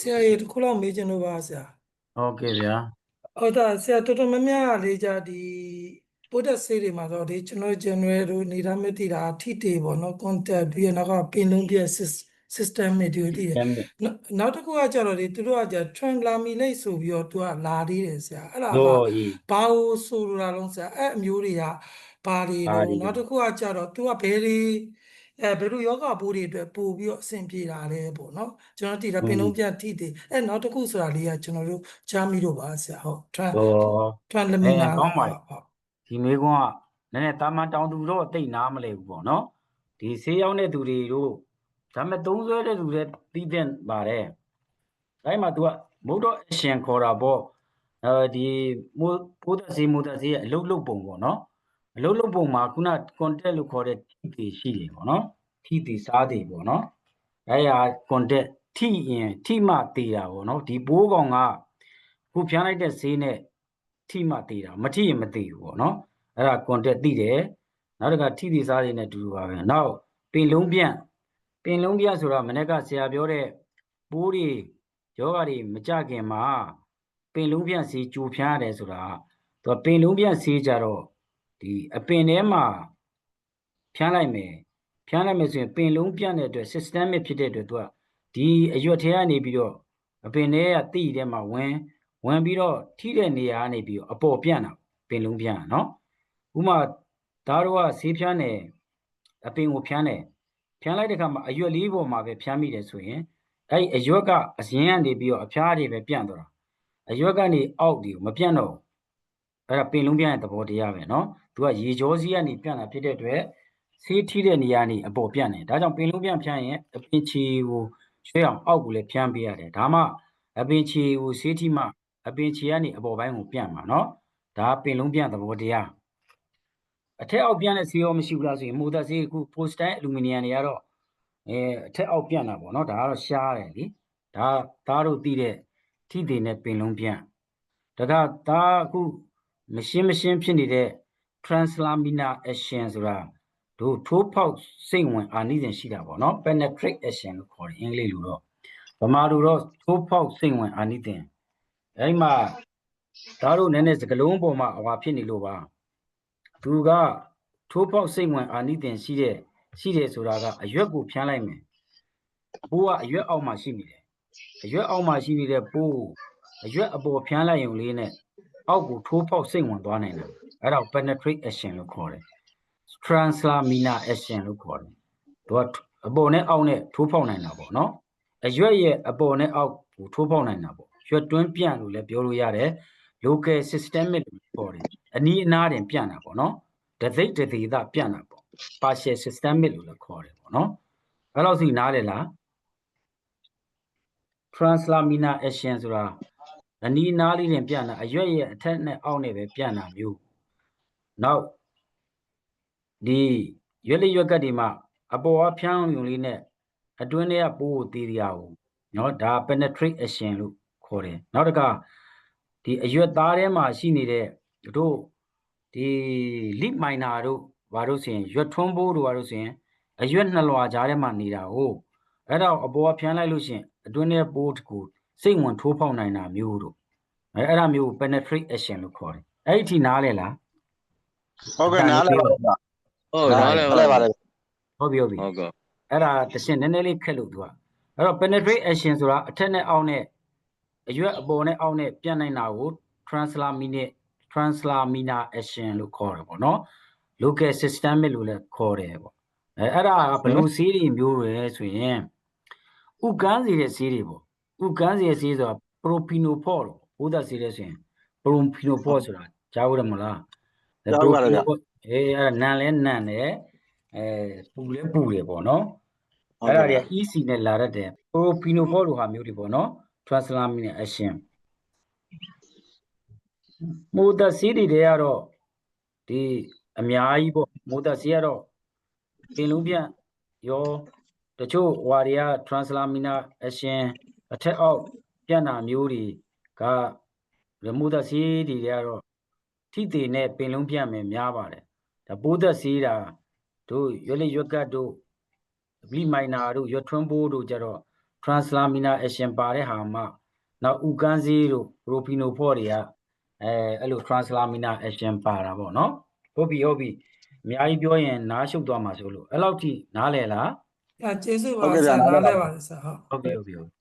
ဆရာကြီးတစ်ခုလောက်မေးချင်လို့ပါဆရာဟုတ်ကဲ့ဗျာဟုတ်တာဆရာတော်တော်များများလေးကြဒီဗုဒ္ဓဆေးတွေမှာတော့ဒီကျွန်တော် general တို့နေတာမသိတာထိတေပေါ့နော် contact ပြီးတော့နောက်ကပင်လုံးပြ system တွေဒီတည်တယ်တမ်းတယ်နောက်နောက်တစ်ခုကကြတော့ဒီသူတို့ကじゃ translaminate ဆိုပြီးတော့သူကလာသေးတယ်ဆရာအဲ့ဒါကတော့ဤဘာလို့ဆိုလိုတာလုံးဆရာအဲ့အမျိုးတွေကဘာတွေဘာလဲတွေလဲနောက်တစ်ခုကကြတော့သူကဘယ်တွေ အဲဘယ်လိုယောဂဘိုးတွေအတွက်ပို့ပြီးတော့အဆင်ပြေတာလဲပေါ့နော်ကျွန်တော်တည်တာပင်လုံးပြထိတေအဲနောက်တစ်ခုဆိုတာလေးကကျွန်တော်တို့ကြားမိလို့ပါဆရာဟုတ် tran တော့ translaminate အဲကောင်းပါလေဟုတ်ဒီမေကွန်းကနည်းနည်းတာမန်တောင်သူတော့တိတ်နားမလဲဘူးပေါ့နော်ဒီဆေးရောက်တဲ့သူတွေတို့ဒါပေမဲ့သုံးဆွဲတဲ့သူတွေသိတဲ့ပါတယ်ဒါပေမဲ့ तू ကမုတ်တော့အရှင်ခေါ်တာပေါ့အဲဒီမိုးပိုးသက်ဆေးမိုးသက်ဆေးရဲ့အလုတ်လုတ်ပုံပေါ့နော် အလုတ်လုတ်ပုံမှာခုန contact လို့ခေါ်တဲ့ထိတွေရှိတယ်ပေါ့နော်ထိတွေစားတွေပေါ့နော်အဲရ contact ထိရင်ထိမှတည်တာပေါ့နော်ဒီပိုးကောင်ကခုဖျားလိုက်တဲ့ဆေးနဲ့ထိမှတည်တာမထိရင်မတည်ဘူးပေါ့နော်အဲ့ဒါ contact သိတယ်နောက်တစ်ခါထိသီစားတွေနဲ့အတူတူပါပဲနောက်ပင်လုံးပြန့်ပင်လုံးပြန့်ဆိုတာမနေ့ကဆရာပြောတဲ့ပိုးတွေယောဂတွေမကြခင်မှာပင်လုံးပြန့်စီကြိုဖြန်းရတယ်ဆိုတာသူကပင်လုံးပြန့်စီကြတော့ ဒီအပင်ထဲမှာဖြန်းလိုက်မယ်ဖြန်းလိုက်မယ်ဆိုရင်ပင်လုံးပြန့်တဲ့အတွက် systemic ဖြစ်တဲ့အတွက်သူကဒီအရွက်ထဲကနေပြီးတော့အပင်ထဲကတိထဲမှာဝင်ဝင်ပြီးတော့ထိတဲ့နေရာကနေပြီးတော့အပေါ်ပြန့်တာပင်လုံးပြန့်တာနော်ဥပမာဒါတော့ကဈေးဖြန်းတယ်အပင်ကိုဖြန်းတယ်ဖြန်းလိုက်တဲ့အခါမှာအရွက်လေးပေါ်မှာပဲဖြန်းမိတယ်ဆိုရင်အဲ့ဒီအရွက်ကအရင်ကနေပြီးတော့အဖျားတွေပဲပြန့်သွားတာအရွက်ကနေအောက်ဒီကိုမပြန့်တော့ဘူး အဲ့ဒါပင်လုံးပြန့်တဲ့သဘောတရားပဲနော်သူကရေကြောစည်းကနေပြန့်တာဖြစ်တဲ့အတွက်ဆေးထိတဲ့နေရာနေအပေါ်ပြန့်တယ်ဒါကြောင့်ပင်လုံးပြန့်ဖြန်းရင်အပင်ချီကိုရွှဲအောင်အောက်ကိုလည်းဖြန်းပေးရတယ်ဒါမှအပင်ချီကိုဆေးထိမှ အပင်ချီကနေအပေါ်ပိုင်းကိုပြန့်မှာเนาะဒါကပင်လုံးပြန့်သဘောတရားအထက်အောက်ပြန့်တဲ့ဆေးရောမရှိဘူးလားဆိုရင်မိုးသက်ဆေးအခု post တိုင်းအလူမီနီယံတွေကတော့အဲအထက်အောက်ပြန့်တာပေါ့เนาะဒါကတော့ရှားတယ်လीဒါသားတို့သိတဲ့ထိတွေနဲ့ပင်လုံးပြန့်ဒါကသားအခု မရှင်းမရှင်းဖြစ်နေတဲ့ translaminar action ဆိုတာတို့ထိုးပေါက်စိတ်ဝင်အာနိသင်ရှိတာပေါ့နော် penetrate action လို့ခေါ်တယ်အင်္ဂလိပ်လိုတော့ဗမာလိုတော့ထိုးပေါက်စိတ်ဝင်အာနိသင်အဲဒီမှာဒါတို့နည်းနည်းစကလုံးပေါ်မှာအဝါဖြစ်နေလို့ပါသူကထိုးပေါက်စိတ်ဝင်အာနိသင်ရှိတဲ့ရှိတယ်ဆိုတာကအရွက်ကိုဖြန်းလိုက်မယ်ပိုးကအရွက်အောက်မှာရှိနေတယ်အရွက်အောက်မှာရှိနေတဲ့ပိုးကိုအရွက်အပေါ်ဖြန်းလိုက်ရုံလေးနဲ့ အောက်ကိုထိုးပေါက်စိတ်ဝင်သွားနိုင်တယ်အဲ့ဒါကို penetrate action လို့ခေါ်တယ် translaminar action လို့ခေါ်တယ်သူကအပေါ်နဲ့အောက်နဲ့ထိုးပေါက်နိုင်တာပေါ့နော်အရွက်ရဲ့အပေါ်နဲ့အောက်ကိုထိုးပေါက်နိုင်တာပေါ့ရွက်တွင်းပြန့်လို့လည်းပြောလို့ရတယ် local systemic လို့ခေါ်တယ်အနီးအနားတင်ပြန့်တာပေါ့နော်တသိပ်တသေးတာပြန့်တာပေါ့ partial systemic လို့လည်းခေါ်တယ်ပေါ့နော်အဲ့လောက်စီနားတယ်လား translaminar action ဆိုတာ အနီးအနားလေးတင်ပြန့်တာအရွက်ရဲ့အထက်နဲ့အောက်နဲ့ပဲပြန့်တာမျိုးနောက်ဒီရွက်လေးရွက်ကတ်ဒီမှာအပေါ်အဖြန်းုံလေးနဲ့အတွင်းထဲကပိုးကိုသေးတရားကိုနော်ဒါ penetrate action လို့ခေါ်တယ်နောက်တစ်ခါဒီအရွက်သားထဲမှာရှိနေတဲ့တို့ဒီ lip minor တို့ဘာတို့ဆိုရင်ရွက်ထွန်းပိုးတို့ဘာတို့ဆိုရင်အရွက်နှလွာကြားထဲမှာနေတာဟုတ်အဲ့တော့အပေါ်ကဖြန်းလိုက်လို့ရှိရင်အတွင်းထဲပိုးတကူ စိတ်ဝင်ထိုးဖောက်နိုင်တာမျိုးတို့အဲအဲ့ဒါမျိုးကို penetrate action လို့ခေါ်တယ်အဲ့ဒီအထိနားလဲလားဟုတ်ကဲ့နားလည်ပါဗျာဟုတ်နားလည်နားလည်ပါပါတယ်ဟုတ်ပြီဟုတ်ပြီဟုတ်ကဲ့အဲ့ဒါတစ်ရှင်းနည်းနည်းလေးခက်လို့သူကအဲ့တော့ penetrate action ဆိုတာအထက်နဲ့အောက်နဲ့အရွက်အပေါ်နဲ့အောက်နဲ့ပြန့်နိုင်တာကို translaminar translaminar action လို့ခေါ်တယ်ပေါ့နော် local systemic လို့လည်းခေါ်တယ်ပေါ့အဲအဲ့ဒါကဘယ်လိုဆေးတွေမျိုးတွေလဲဆိုရင်ဥကန်းစီတဲ့ဆေးတွေပေါ့ ဥကန်းစီတဲ့ဆေးဆိုတာ propinopol ဘုဒ္ဓဆေးတဲ့ဆိုရင် propinopol ဆိုတာကြားဘူးတယ်မလားကြားဘူးပါတယ်ဗျ propinopol အေးအဲ့ဒါနန်လဲနန်တယ်အဲပူလဲပူတယ်ပေါ့နော်ဟုတ်အဲ့ဒါကဲ့တွေက EC နဲ့လာတတ်တယ် propinopol လိုဟာမျိုးတွေပေါ့နော် translaminar action မိုးသက်ဆေးတွေတွေကတော့ဒီအများကြီးပေါ့မိုးသက်ဆေးကတော့ပင်လုံးပြန့်ရောတချို့ဟွာတွေက translaminar action အထက်အောက်ပြန့်တာမျိုးတွေကရမိုးသက်ဆေးတွေတွေကတော့ထိသေးနဲ့ပင်လုံးပြန့်မယ်များပါတယ်ဒါပိုးသက်ဆေးတာတို့ရွက်လက်ရွက်ကတ်တို့ဘလီမိုင်နာတို့ရွက်ထွန်းပိုးတို့ကြတော့ translaminar action ပါတဲ့ဟာမှနောက်ဥကန်းစေးတို့ propinophrol တွေကအဲအဲ့လို translaminar action ပါတာပေါ့နော်ဟုတ်ပြီဟုတ်ပြီအများကြီးပြောရင်နားရှုပ်သွားမှာဆိုလို့အဲ့လောက်ထိနားလည်လားအဲကျေးဇူးပါဟုတ်ကဲ့ဗျာဆရာနားလည်နားလဲပါပါတယ်ဆရာဟုတ်ဟုတ်ပြီဟုတ်ပြီဟုတ်ပြီ